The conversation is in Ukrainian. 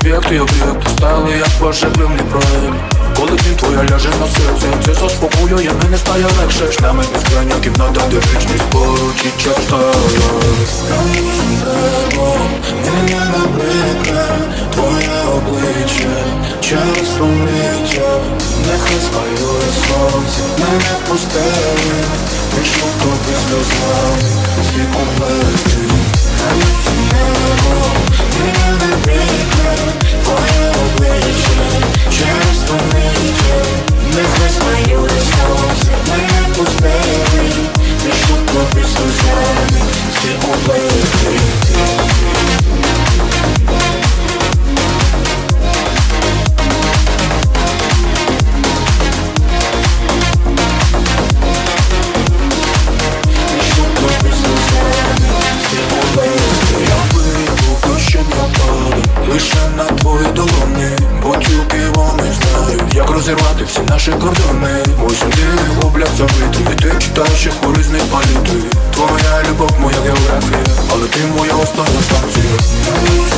об'єкт і об'єкт Стали як пошеплювний проект Коли він твоя ляже на серце Це заспокоює мене стає легше. Шлями безкрайня кімната, де вічність поруч і час стає. Небо, мене набридне Твоє обличчя, через століття Нехай спалює сонце, мене впустили Пишу тобі сльозами, свій комплекти всі наші кордони. Мої сумки гублять забити І ти читаєш їх у різних паліти Твоя любов, моя географія Але ти моя остання станція